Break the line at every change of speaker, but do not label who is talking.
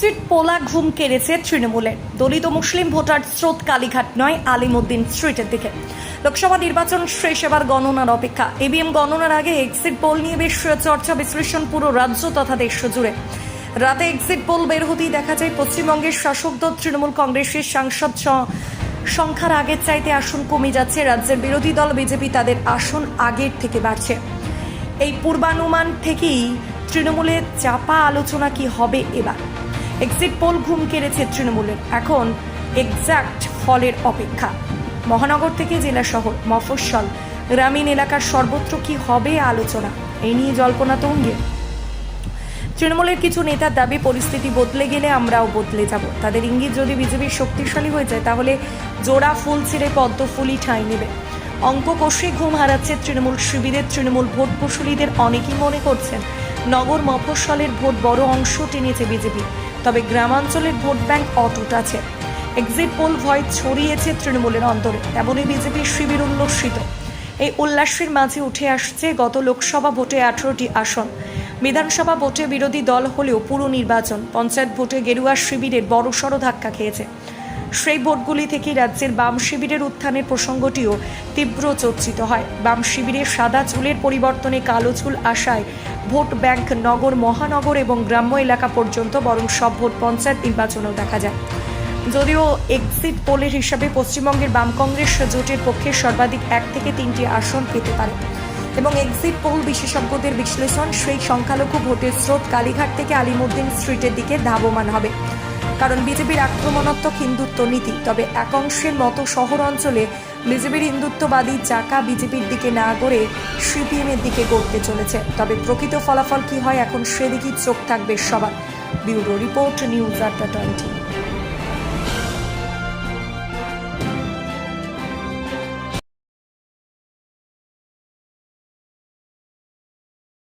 Exit পোলা ঘুম কেড়েছে তৃণমূলের। দলিত মুসলিম ভোটার স্রোত কালীঘাট নয়, আলিমুদ্দিন স্ট্রিটের দিকে। লোকসভা নির্বাচন শেষ, এবার গণনার অপেক্ষা। এবিএম গণনার আগে এক্সিট পোল নিয়ে বেশ চর্চা, বিশ্লেষণ পুরো রাজ্য তথা দেশ জুড়ে। রাতে এক্সিট পোল বের হতেই দেখা যায়, পশ্চিমবঙ্গের শাসক দল তৃণমূল কংগ্রেসের সাংসদ সংখ্যার আগের চাইতে আসন কমে যাচ্ছে। রাজ্যের বিরোধী দল বিজেপি তাদের আসন আগের থেকে বাড়ছে। এই পূর্বানুমান থেকেই তৃণমূলের চাপা আলোচনা কি হবে এবার? এক্সিট পোল ঘুম কেড়েছে তৃণমূলের। এখন এক্সাক্ট ফলের অপেক্ষা। মহানগর থেকে জেলা শহর, মফস্বল, গ্রামীণ এলাকার সর্বত্র কি হবে আলোচনা? এই নিয়ে জল্পনা তুঙ্গে তৃণমূলের কিছু নেতার দাবি, পরিস্থিতি বদলে গেলে আমরাও বদলে যাব। তাদের ইঙ্গিত যদি বিজেপি শক্তিশালী হয়ে যায়, তাহলে জোড়া ফুল ছেড়ে পদ্ম ফুলই ঠাঁই নেবে। অঙ্ক কষে ঘুম হারাচ্ছে তৃণমূল শিবিরের তৃণমূল ভোট কুশলীদের অনেকেই মনে করছেন, নগর মফস্বলের ভোট বড় অংশ টেনেছে বিজেপি। তবে গ্রামাঞ্চলের ভোট ব্যাংক অটুট আছে। এক্সিট পোল ভয় ছড়িয়েছে তৃণমূলের অন্তরে তেমনই বিজেপির শিবির উল্লসিত। এই উল্লাসের মাঝে উঠে আসছে গত লোকসভা ভোটে আঠারোটি আসন। বিধানসভা ভোটে বিরোধী দল হলেও পুরো নির্বাচন, পঞ্চায়েত ভোটে গেরুয়া শিবিরের বড়সড় ধাক্কা খেয়েছে। সেই ভোটগুলি থেকে রাজ্যের বাম শিবিরের উত্থানের প্রসঙ্গটিও তীব্র চর্চিত হয়। বাম শিবিরের সাদা চুলের পরিবর্তনে কালো চুল আসায় ভোট ব্যাংক নগর, মহানগর এবং গ্রাম্য এলাকা পর্যন্ত বরং সব ভোট পঞ্চায়েত নির্বাচনেও দেখা যায়। যদিও এক্সিট পোলের হিসাবে পশ্চিমবঙ্গের বাম কংগ্রেস জোটের পক্ষে সর্বাধিক এক থেকে তিনটি আসন পেতে পারে এবং এক্সিট পোল বিশেষজ্ঞদের বিশ্লেষণ, সেই সংখ্যালঘু ভোটের স্রোত কালীঘাট থেকে আলিমুদ্দিন স্ট্রিটের দিকে ধাবমান হবে। কারণ বিজেপির আক্রমণাত্মক হিন্দুত্ব নীতি। তবে একাংশের মতো শহর অঞ্চলে বিজেপির হিন্দুত্ববাদী চাকা বিজেপির দিকে না গড়ে সিপিএমের দিকে গড়তে চলেছে। তবে প্রকৃত ফলাফল কি হয় এখন সেদিকেই চোখ থাকবে সবার। Bureau report news Adda twenty.